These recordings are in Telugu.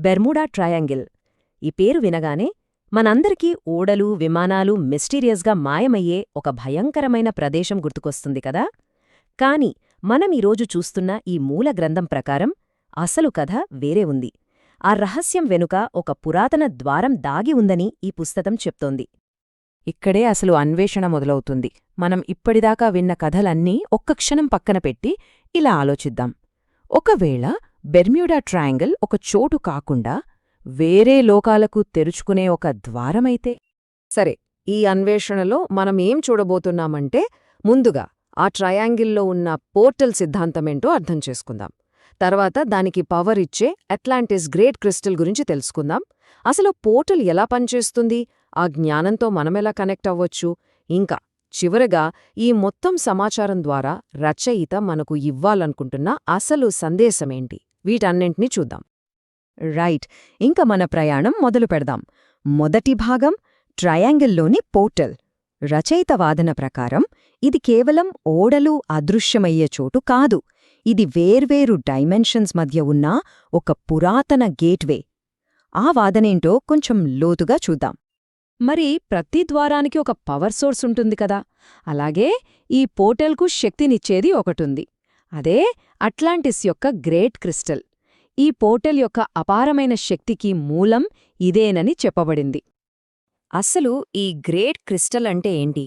Bermuda triangle. ఈ పేరు వినగానే మనందరికీ ఓడలు విమానాలు మిస్టీరియస్గా మాయమయ్యే ఒక భయంకరమైన ప్రదేశం గుర్తుకొస్తుంది కదా? కాని మనం ఈరోజు చూస్తున్న ఈ మూల గ్రంథం ప్రకారం అసలు కథ వేరే ఉంది. ఆ రహస్యం వెనుక ఒక పురాతన ద్వారం దాగి ఉందని ఈ పుస్తకం చెప్తోంది. ఇక్కడే అసలు అన్వేషణ మొదలవుతుంది. మనం ఇప్పటిదాకా విన్న కథలన్నీ ఒక్క క్షణం పక్కన పెట్టి ఇలా ఆలోచిద్దాం. ఒకవేళ బెర్మ్యూడా ట్రయాంగిల్ ఒక చోటు కాకుండా వేరే లోకాలకు తెరుచుకునే ఒక ద్వారమైతే? సరే ఈ అన్వేషణలో మనం ఏం చూడబోతున్నామంటే ముందుగా ఆ ట్రయాంగిల్లో ఉన్న పోర్టల్ సిద్ధాంతమేంటో అర్థం చేసుకుందాం. తర్వాత దానికి పవర్ ఇచ్చే అట్లాంటిస్ గ్రేట్ క్రిస్టల్ గురించి తెలుసుకుందాం. అసలు పోర్టల్ ఎలా పనిచేస్తుంది? ఆ జ్ఞానంతో మనమెలా కనెక్ట్ అవ్వచ్చు? ఇంకా చివరగా ఈ మొత్తం సమాచారం ద్వారా రచయిత మనకు ఇవ్వాలనుకుంటున్న అసలు సందేశమేంటి? వీటన్నింటినీ చూద్దాం. రైట్ ఇంక మన ప్రయాణం మొదలు పెడదాం. మొదటి భాగం ట్రయాంగిల్లోని పోర్టల్. రచయిత వాదన ప్రకారం ఇది కేవలం ఓడలు అదృశ్యమయ్యే చోటు కాదు. ఇది వేర్వేరు డైమెన్షన్స్ మధ్య ఉన్న ఒక పురాతన గేట్వే. ఆ వాదనేంటో కొంచెం లోతుగా చూద్దాం. మరి ప్రతి ద్వారానికి ఒక పవర్ సోర్స్ ఉంటుంది కదా? అలాగే ఈ పోర్టల్కు శక్తినిచ్చేది ఒకటుంది. అదే అట్లాంటిస్ యొక్క గ్రేట్ క్రిస్టల్. ఈ పోర్టల్ యొక్క అపారమైన శక్తికి మూలం ఇదేనని చెప్పబడింది. అసలు ఈ గ్రేట్ క్రిస్టల్ అంటే ఏంటి?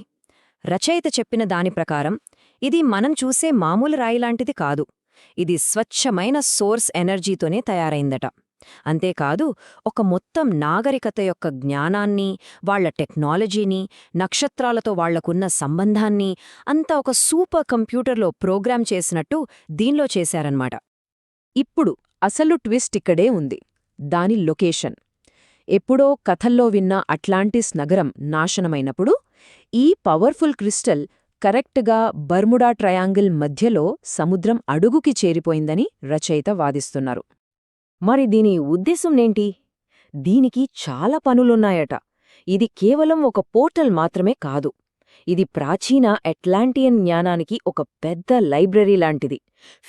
రచయిత చెప్పిన దాని ప్రకారం ఇది మనం చూసే మామూలు రాయిలాంటిది కాదు. ఇది స్వచ్ఛమైన సోర్స్ ఎనర్జీతోనే తయారైందట. అంతేకాదు ఒక మొత్తం నాగరికత యొక్క జ్ఞానాన్ని వాళ్ళ టెక్నాలజీని నక్షత్రాలతో వాళ్ళకున్న సంబంధాన్ని అంతా ఒక సూపర్ కంప్యూటర్లో ప్రోగ్రామ్ చేసినట్టు దీనిలో చేశారన్నమాట. ఇప్పుడు అసలు ట్విస్ట్ ఇక్కడే ఉంది. దాని లొకేషన్. ఎప్పుడో కథల్లో విన్న అట్లాంటిస్ నగరం నాశనమైనప్పుడు ఈ పవర్ఫుల్ క్రిస్టల్ కరెక్ట్గా బర్ముడా ట్రయాంగిల్ మధ్యలో సముద్రం అడుగుకి చేరిపోయిందని రచయిత వాదిస్తున్నారు. మరి దీని ఉద్దేశంనేంటి? దీనికి చాలా పనులున్నాయట. ఇది కేవలం ఒక పోర్టల్ మాత్రమే కాదు. ఇది ప్రాచీన అట్లాంటియన్ జ్ఞానానికి ఒక పెద్ద లైబ్రరీ లాంటిది.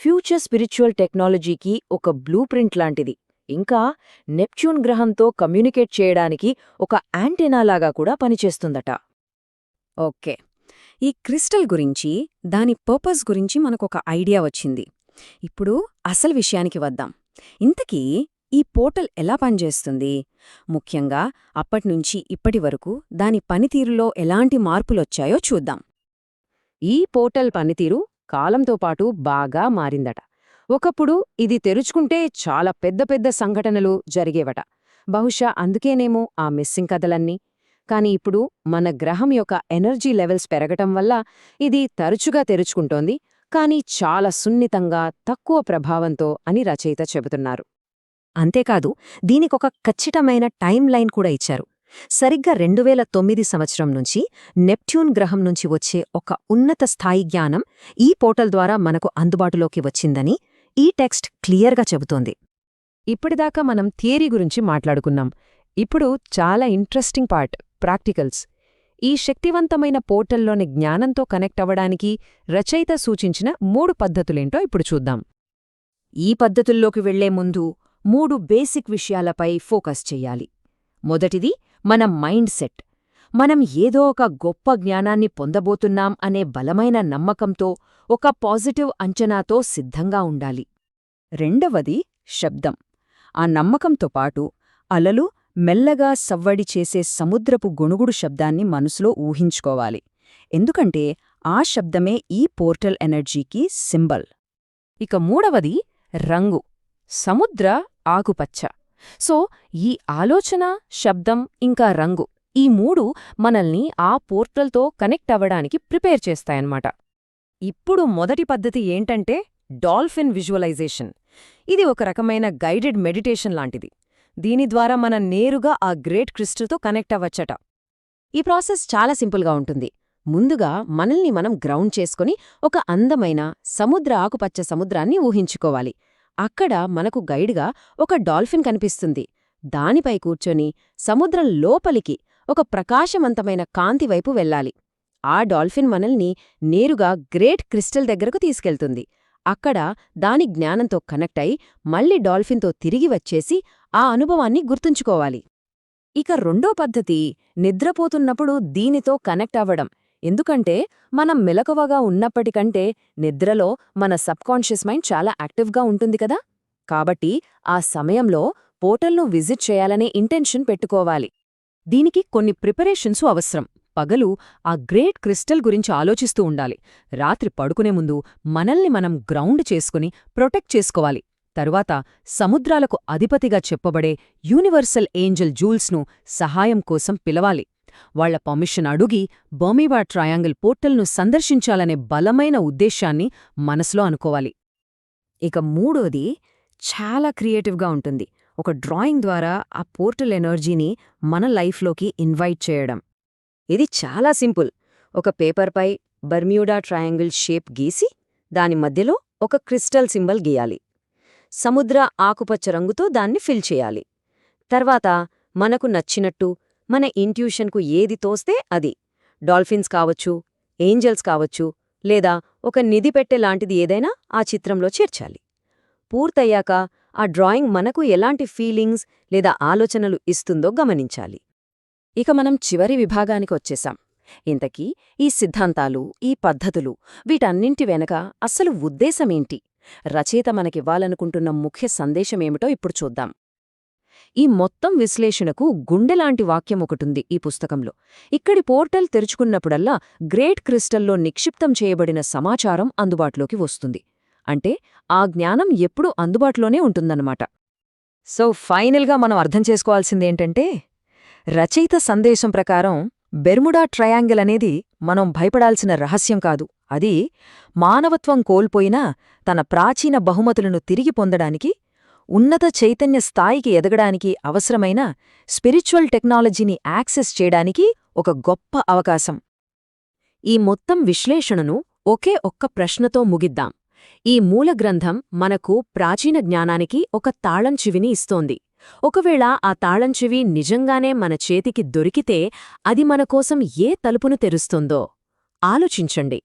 ఫ్యూచర్ స్పిరిచువల్ టెక్నాలజీకి ఒక బ్లూ ప్రింట్ లాంటిది. ఇంకా నెప్ట్యూన్ గ్రహంతో కమ్యూనికేట్ చేయడానికి ఒక యాంటెనాలాగా కూడా పనిచేస్తుందట. ఓకే. ఈ క్రిస్టల్ గురించి దాని పర్పస్ గురించి మనకొక ఐడియా వచ్చింది. ఇప్పుడు అసలు విషయానికి వద్దాం. ఇంతకీ ఈ పోర్టల్ ఎలా పనిచేస్తుంది? ముఖ్యంగా అప్పట్నుంచి ఇప్పటి వరకు దాని పనితీరులో ఎలాంటి మార్పులొచ్చాయో చూద్దాం. ఈ పోర్టల్ పనితీరు కాలంతో పాటు బాగా మారిందట. ఒకప్పుడు ఇది తెరుచుకుంటే చాలా పెద్ద పెద్ద సంఘటనలు జరిగేవట. బహుశా అందుకేనేమో ఆ మిస్సింగ్ కథలన్నీ. కాని ఇప్పుడు మన గ్రహం యొక్క ఎనర్జీ లెవెల్స్ పెరగటం వల్ల ఇది తరచుగా తెరుచుకుంటోంది. కానీ చాలా సున్నితంగా తక్కువ ప్రభావంతో అని రచయిత చెబుతున్నారు. అంతేకాదు దీనికొక ఖచ్చితమైన టైం లైన్ కూడా ఇచ్చారు. సరిగ్గా రెండువేల తొమ్మిది సంవత్సరం నుంచి నెప్ట్యూన్ గ్రహం నుంచి వచ్చే ఒక ఉన్నత స్థాయి జ్ఞానం ఈ పోర్టల్ ద్వారా మనకు అందుబాటులోకి వచ్చిందని ఈ టెక్స్ట్ క్లియర్గా చెబుతోంది. ఇప్పటిదాకా మనం థియరీ గురించి మాట్లాడుకున్నాం. ఇప్పుడు చాలా ఇంట్రెస్టింగ్ పార్ట్ ప్రాక్టికల్స్. ఈ శక్తివంతమైన పోర్టల్లోని జ్ఞానంతో కనెక్ట్ అవ్వడానికి రచయిత సూచించిన మూడు పద్ధతులేంటో ఇప్పుడు చూద్దాం. ఈ పద్ధతుల్లోకి వెళ్ళే ముందు మూడు బేసిక్ విషయాలపై ఫోకస్ చెయ్యాలి మొదటిది మన మైండ్ సెట్. మనం ఏదో ఒక గొప్ప జ్ఞానాన్ని పొందబోతున్నాం అనే బలమైన నమ్మకంతో ఒక పాజిటివ్ అంచనాతో సిద్ధంగా ఉండాలి. రెండవది శబ్దం. ఆ నమ్మకంతో పాటు అలలు మెల్లగా సవ్వడి చేసే సముద్రపు గొణుగుడు శబ్దాన్ని మనసులో ఊహించుకోవాలి. ఎందుకంటే ఆ శబ్దమే ఈ పోర్టల్ ఎనర్జీకి సింబల్. ఇక మూడవది రంగు. సముద్ర ఆకుపచ్చ. సో ఈ ఆలోచన శబ్దం ఇంకా రంగు ఈ మూడు మనల్ని ఆ పోర్టల్తో కనెక్ట్ అవ్వడానికి ప్రిపేర్ చేస్తాయన్నమాట. ఇప్పుడు మొదటి పద్ధతి ఏంటంటే డాల్ఫిన్ విజువలైజేషన్. ఇది ఒక రకమైన గైడెడ్ మెడిటేషన్ లాంటిది. దీని ద్వారా మనం నేరుగా ఆ గ్రేట్ క్రిస్టల్తో కనెక్ట్ అవ్వచ్చట. ఈ ప్రాసెస్ చాలా సింపుల్గా ఉంటుంది. ముందుగా మనల్ని మనం గ్రౌండ్ చేసుకుని ఒక అందమైన సముద్ర ఆకుపచ్చ సముద్రాన్ని ఊహించుకోవాలి. అక్కడ మనకు గైడ్గా ఒక డాల్ఫిన్ కనిపిస్తుంది. దానిపై కూర్చొని సముద్రం లోపలికి ఒక ప్రకాశవంతమైన కాంతి వైపు వెళ్ళాలి. ఆ డాల్ఫిన్ మనల్ని నేరుగా గ్రేట్ క్రిస్టల్ దగ్గరకు తీసుకెళ్తుంది. అక్కడ దాని జ్ఞానంతో కనెక్ట్ అయి మళ్ళీ డాల్ఫిన్తో తిరిగి వచ్చేసి ఆ అనుభవాన్ని గుర్తుంచుకోవాలి. ఇక రెండో పద్ధతి నిద్రపోతున్నప్పుడు దీనితో కనెక్ట్ అవ్వడం. ఎందుకంటే మనం మెలకువగా ఉన్నప్పటికంటే నిద్రలో మన సబ్కాన్షియస్ మైండ్ చాలా యాక్టివ్గా ఉంటుంది కదా. కాబట్టి ఆ సమయంలో పోర్టల్ను విజిట్ చేయాలనే ఇంటెన్షన్ పెట్టుకోవాలి. దీనికి కొన్ని ప్రిపరేషన్స్ అవసరం. పగలు ఆ గ్రేట్ క్రిస్టల్ గురించి ఆలోచిస్తూ ఉండాలి. రాత్రి పడుకునే ముందు మనల్ని మనం గ్రౌండ్ చేసుకుని ప్రొటెక్ట్ చేసుకోవాలి. తరువాత సముద్రాలకు అధిపతిగా చెప్పబడే యూనివర్సల్ ఏంజల్ జూల్స్ను సహాయం కోసం పిలవాలి. వాళ్ళ పర్మిషన్ అడుగి బర్మీవా ట్రయాంగిల్ పోర్టల్ను సందర్శించాలనే బలమైన ఉద్దేశాన్ని మనసులో అనుకోవాలి. ఇక మూడోది చాలా క్రియేటివ్గా ఉంటుంది. ఒక డ్రాయింగ్ ద్వారా ఆ పోర్టల్ ఎనర్జీని మన లైఫ్లోకి ఇన్వైట్ చేయడం. ఇది చాలా సింపుల్. ఒక పేపర్పై బర్మ్యూడా ట్రయాంగిల్ షేప్ గీసి దాని మధ్యలో ఒక క్రిస్టల్ సింబల్ గీయాలి. సముద్ర ఆకుపచ్చ రంగుతో దాన్ని ఫిల్ చేయాలి. తర్వాత మనకు నచ్చినట్టు మన ఇంట్యూషన్కు ఏది తోస్తే అది. డాల్ఫిన్స్ కావచ్చు ఏంజల్స్ కావచ్చు లేదా ఒక నిధి పెట్టె లాంటిది ఏదైనా ఆ చిత్రంలో చేర్చాలి. పూర్తయ్యాక ఆ డ్రాయింగ్ మనకు ఎలాంటి ఫీలింగ్స్ లేదా ఆలోచనలు ఇస్తుందో గమనించాలి. ఇక మనం చివరి విభాగానికి వచ్చేశాం ఇంతకీ ఈ సిద్ధాంతాలు ఈ పద్ధతులు వీటన్నింటి వెనక అస్సలు ఉద్దేశమేంటి రచయిత మనకివ్వాలనుకుంటున్న ముఖ్య సందేశమేమిటో ఇప్పుడు చూద్దాం. ఈ మొత్తం విశ్లేషణకు గుండెలాంటి వాక్యం ఒకటుంది ఈ పుస్తకంలో. ఇక్కడి పోర్టల్ తెరుచుకున్నప్పుడల్లా గ్రేట్ క్రిస్టల్లో నిక్షిప్తం చేయబడిన సమాచారం అందుబాటులోకి వస్తుంది. అంటే ఆ జ్ఞానం ఎప్పుడూ అందుబాటులోనే ఉంటుందన్నమాట. సో ఫైనల్గా మనం అర్థం చేసుకోవాల్సిందేంటంటే రచయిత సందేశం ప్రకారం బెర్ముడా ట్రయాంగిల్ అనేది మనం భయపడాల్సిన రహస్యం కాదు. అది మానవత్వం కోల్పోయినా తన ప్రాచీన బహుమతులను తిరిగి పొందడానికి ఉన్నత చైతన్య స్థాయికి ఎదగడానికి అవసరమైన స్పిరిచువల్ టెక్నాలజీని యాక్సెస్ చేయడానికి ఒక గొప్ప అవకాశం. ఈ మొత్తం విశ్లేషణను ఒకే ఒక్క ప్రశ్నతో ముగిద్దాం. ఈ మూల గ్రంథం మనకు ప్రాచీన జ్ఞానానికి ఒక తాళంచివిని ఇస్తోంది. ఒకవేళ ఆ తాళంచివి నిజంగానే మన చేతికి దొరికితే అది మనకోసం ఏ తలుపును తెరుస్తుందో ఆలోచించండి.